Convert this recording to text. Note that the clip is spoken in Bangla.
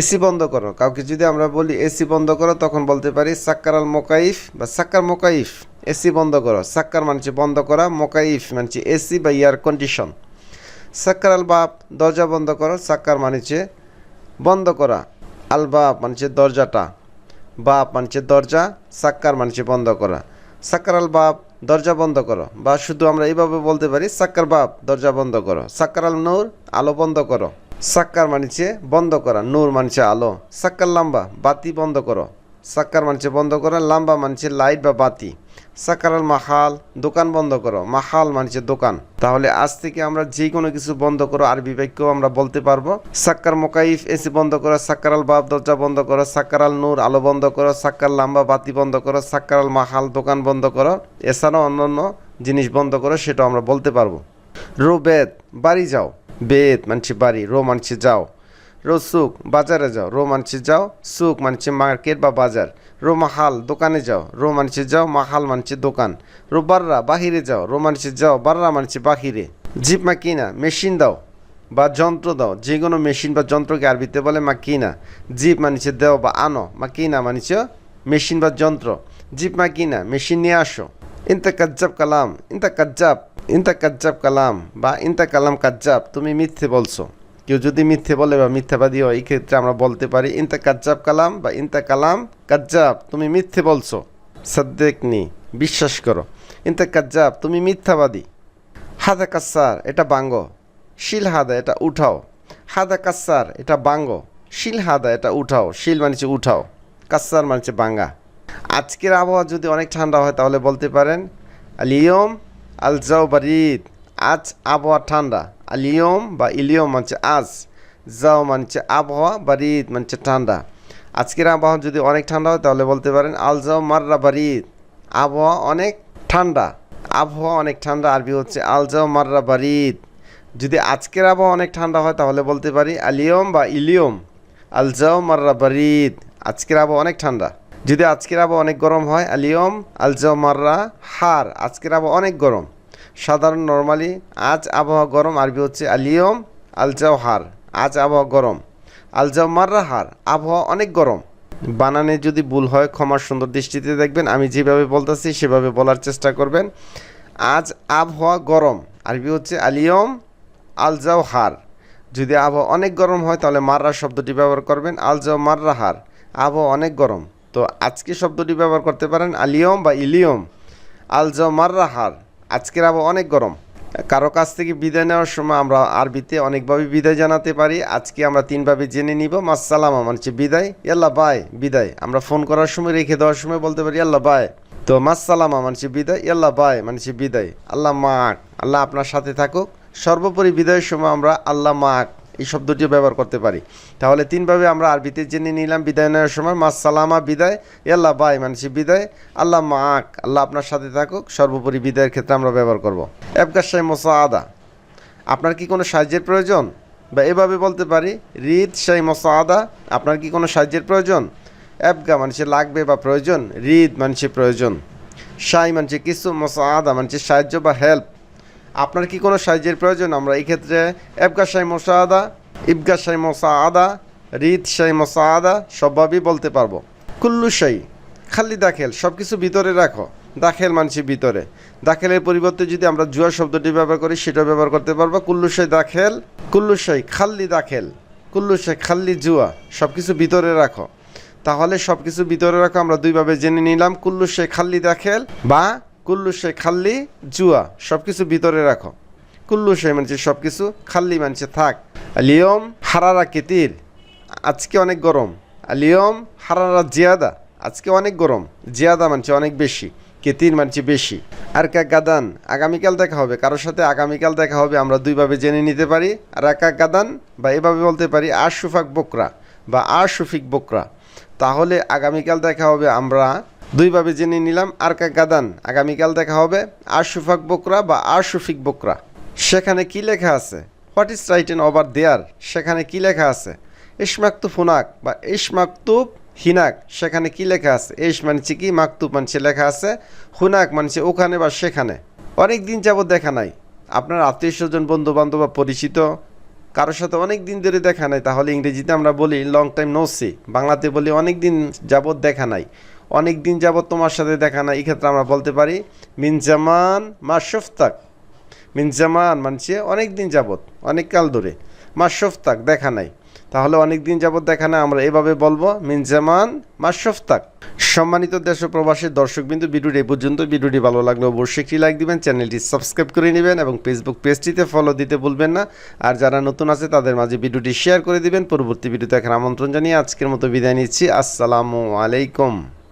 এসি বন্ধ করো। কাউকে যদি আমরা বলি এসি বন্ধ করো, তখন বলতে পারি সাক্কার আল মোকাইফ বা সাক্কার মোকাইফ, এসি বন্ধ করো। সাক্কার মানছে বন্ধ করা, মোকাইফ মানছে এসি বা এয়ার কন্ডিশন। সাক্কার আল বাপ দরজা বন্ধ করো, সাক্কার মানছে বন্ধ করা। আল বাপ মানছে দরজাটা। বাপ মানছে দরজা, সাক্কার মানছে বন্ধ করা। সাক্কার আল বাপ দরজা বন্ধ করো। বা শুধু আমরা এইভাবে বলতে পারি, সাক্কার বাপ দরজা বন্ধ করো। সাক্কার আল নূর, আলো বন্ধ করো। সাক্কার মানছে বন্ধ করা, নূর মানছে আলো। সাক্কার লাম্বা, বাতি বন্ধ করো। সাক্কার মানছে বন্ধ করা, লাম্বা মানছে লাইট বা বাতি। সাক্কার আল মাহাল দোকান বন্ধ করো মাহাল মানছে দোকান। তাহলে আজ থেকে আমরা যে কোনো কিছু বন্ধ করো, আরবি বাক্য আমরা বলতে পারব। সাক্কার মোকাইফ, এসি বন্ধ করো, সাক্কার আল বাপ দরজা বন্ধ করো, সাক্কার আল নূর আলো বন্ধ করো, সাক্কার লাম্বা বাতি বন্ধ করো, সাক্কার আল মাহাল দোকান বন্ধ করো। এছাড়াও অন্যান্য জিনিস বন্ধ করো সেটা আমরা বলতে পারব। রো বেদ বাড়ি যাও। বেদ মানছি বাড়ি, রো মানছি যাও। রো সুক বাজারে যাও। রো মানছি যাও সুক মানছি মার্কেট বা বাজার। রো মাহাল, দোকানে যাও। রো মানছি যাও, মাহাল মানছি দোকান। রো বাররা, বাহিরে যাও। রো মানছি যাও, বাররা মানছি বাহিরে। জিপ মাকিনা, মেশিন দাও বা যন্ত্র দাও। যে কোনো মেশিন বা যন্ত্রকে আরবিতে বলে মাকিনা। জিপ মানছে দেও বা আনো। মাকিনা মানছে মেশিন বা যন্ত্র। জিপ মাকিনা, মেশিন নিয়ে আসো। ইনতা কাজ্জাব কালাম, ইনতা কাজ্জাব। ইনতা কাজ্জাব কালাম বা ইনতা কালাম কাজ্জাব তুমি মিথ্যে বলছো। কেউ যদি মিথ্যে বলে বা মিথ্যাবাদী হয়, এই ক্ষেত্রে আমরা বলতে পারি, ইনতা কাজ্জাব কালাম বা ইনতা কালাম কাজ্জাব তুমি মিথ্যে বলছো। সদ্দেকনি বিশ্বাস করো। ইনতা কাজ্জাব তুমি মিথ্যাবাদী। হাদা কাসার এটা বাঙ্গো। শিল হাদা এটা উঠাও। হাদা কাসার এটা বাঙ্গো। শিল হাদা এটা উঠাও। শিল মানছে উঠাও। কাসার মানছে বাঙ্গা। আজকের আবহাওয়া যদি অনেক ঠান্ডা হয়, তাহলে বলতে পারেন আলিয়ম আল জাও বারিদ আজ আবহাওয়া ঠান্ডা। আলিয়ম বা ইলিয়ম মানছে আজ, যাও মানছে আবহাওয়া, বারিদ মানছে ঠান্ডা। আজকের আবহাওয়া যদি অনেক ঠান্ডা হয়, তাহলে বলতে পারেন আল যাও মাররা বারিদ। আবহাওয়া অনেক ঠান্ডা। আবহাওয়া অনেক ঠান্ডা, আরবি হচ্ছে আল যাও মাররা বারিদ। যদি আজকের আবহাওয়া অনেক ঠান্ডা হয়, তাহলে বলতে পারি আলিয়ম বা ইলিয়ম আল যাও মাররা বারিদ। আজকের আবহাওয়া অনেক ঠান্ডা। যদি আজকের আবহাওয়া অনেক গরম হয় আলিয়ম আল যাও মাররা হার, আজকের আবহাওয়া অনেক গরম। সাধারণ নর্মালি, আজ আবহাওয়া গরম, আরবি হচ্ছে আলিয়ম আলজাও হার আজ আবহাওয়া গরম। আলজাও মাররা হার, আবহাওয়া অনেক গরম। বানানে যদি ভুল হয়, ক্ষমার সুন্দর দৃষ্টিতে দেখবেন, আমি যেভাবে বলতেছি, সেভাবে বলার চেষ্টা করবেন। আজ আবহাওয়া গরম, আরবি হচ্ছে আলিয়ম আলজাও হার যদি আবহাওয়া অনেক গরম হয়, তাহলে মাররা শব্দটি ব্যবহার করবেন আল যাও মাররা হার, আবহাওয়া অনেক গরম। তো আজকে শব্দটি ব্যবহার করতে পারেন আলিয়ম বা ইলিয়ম। আল যাও মাররা হার আজকের আবহাওয়া অনেক গরম। কারও কাছ থেকে বিদায় নেওয়ার সময় আমরা আরবিতে অনেকভাবে বিদায় জানাতে পারি। আজকে আমরা তিনভাবে জেনে নিব। মাসালামা মানে বিদায়। ইয়াল্লা বাই, বিদায়। আমরা ফোন করার সময়, রেখে দেওয়ার সময় বলতে পারি আল্লাহ বাই। তো মাসালামা মানে বিদায়। ইয়াল্লা বাই মানে বিদায়। আল্লাহ মাক। আল্লাহ আপনার সাথে থাকুক। সর্বোপরি বিদায়ের সময় আমরা আল্লাহ মাক। এই শব্দটিও ব্যবহার করতে পারি। তাহলে তিনভাবে আমরা আরবিতে জেনে নিলাম বিদায় নেওয়ার সময়, মা সালামা বিদায় এ আল্লাহ বাই মানসি বিদায়, আল্লাহ মাক আল্লাহ আপনার সাথে থাকুক, সর্বোপরি বিদায়ের ক্ষেত্রে আমরা ব্যবহার করব। এবগাসাই মোসা আদা আপনার কি কোনো সাহায্যের প্রয়োজন? বা এভাবে বলতে পারি, রিদ শাই মোসা আদা আপনার কি কোনো সাহায্যের প্রয়োজন? অ্যাবগা মানুষের লাগবে বা প্রয়োজন, রিদ মানুষের প্রয়োজন। সাই মানুষের কিছু মোসা আদা মানুষের সাহায্য বা হেল্প। আপনার কি কোনো সাহায্যের প্রয়োজন? আমরা এই ক্ষেত্রে এবগা শাই মোসা আদা ইবগা শাই মোসা আদা রিদ শাই মোসা আদা সবভাবেই বলতে পারব। কুল্লু শাই খালি দাখেল সব কিছু ভিতরে রাখো। দাখেল মানছি ভিতরে। দাখেলের পরিবর্তে যদি আমরা জুয়া শব্দটি ব্যবহার করি, সেটা ব্যবহার করতে পারব। কুল্লু শাই দাখেল, কুল্লু শাই খাল্লি দাখেল, কুল্লু শাই খাল্লি জুয়া সব কিছু ভিতরে রাখো। তাহলে সব কিছু ভিতরে রাখো, আমরা দুইভাবে জেনে নিলাম। কুল্লু শাই খাল্লি দাখেল বা কুল্লু শাই খাল্লি, জুয়া সব কিছু ভিতরে রাখো। কুল্লু শাই মানছে সব কিছু খাল্লি মানছে, থাক। আলিয়ম হারারা কেতির আজকে অনেক গরম। আলিয়ম হারারা জিয়াদা, আজকে অনেক গরম। জিয়াদা মানছে অনেক বেশি কেতির মানছে বেশি। আর কা গাদান, আগামীকাল দেখা হবে। কারোর সাথে আগামীকাল দেখা হবে, আমরা দুইভাবে জেনে নিতে পারি। আর একা গাদান, বা এভাবে বলতে পারি আর সুফাক বকরা, বা আর সুফিক বকরা। তাহলে আগামীকাল দেখা হবে আমরা দুইভাবে জেনে নিলাম, আর কা গাদান আগামীকাল দেখা হবে আর সুফাক বকরা বা আর সুফিক বকরা। সেখানে কি লেখা আছে? What is written over there সেখানে কি লেখা আছে? ইসমাক্তু ফুনাক বা ইসমাক্তুব হিনাক। সেখানে কি লেখা আছে? ইস মানছে কি, মাকতুব মানছে লেখা আছে, হুনাক মানছে ওখানে বা সেখানে। অনেক দিন যাবত দেখা নাই। আপনার আত্মীয় স্বজন বন্ধু বান্ধব বা পরিচিত কারোর সাথে অনেক দিন ধরে দেখা নাই, তাহলে ইংরেজিতে আমরা বলি লং টাইম নো সি বাংলাতে বলি অনেক দিন যাবৎ দেখা নাই। অনেক দিন যাবৎ তোমার সাথে দেখা নাই এই ক্ষেত্রে আমরা বলতে পারি, মিন জামান মাসফতাক মিন জামান মানছে অনেক দিন যাবৎ, অনেক কাল ধরে মাসফতাক দেখা নাই। তাহলে অনেক দিন যাবৎ দেখা নাই, আমরা এভাবে বলব, মিন জামান মাসফতাক সম্মানিত দেশ ও প্রবাসী দর্শক বিন্দু ভিডিওটি এই পর্যন্ত, ভিডিওটি ভালো লাগলে অবশ্যই একটি লাইক দিবেন, চ্যানেলটি সাবস্ক্রাইব করে নেবেন এবং ফেসবুক পেজটিতে ফলো দিতে ভুলবেন না। আর যারা নতুন আছে, তাদের মাঝে ভিডিওটি শেয়ার করে দিবেন। পরবর্তী ভিডিওতে দেখার আমন্ত্রণ জানিয়ে আজকের মতো বিদায় নিচ্ছি। আসসালামু আলাইকুম।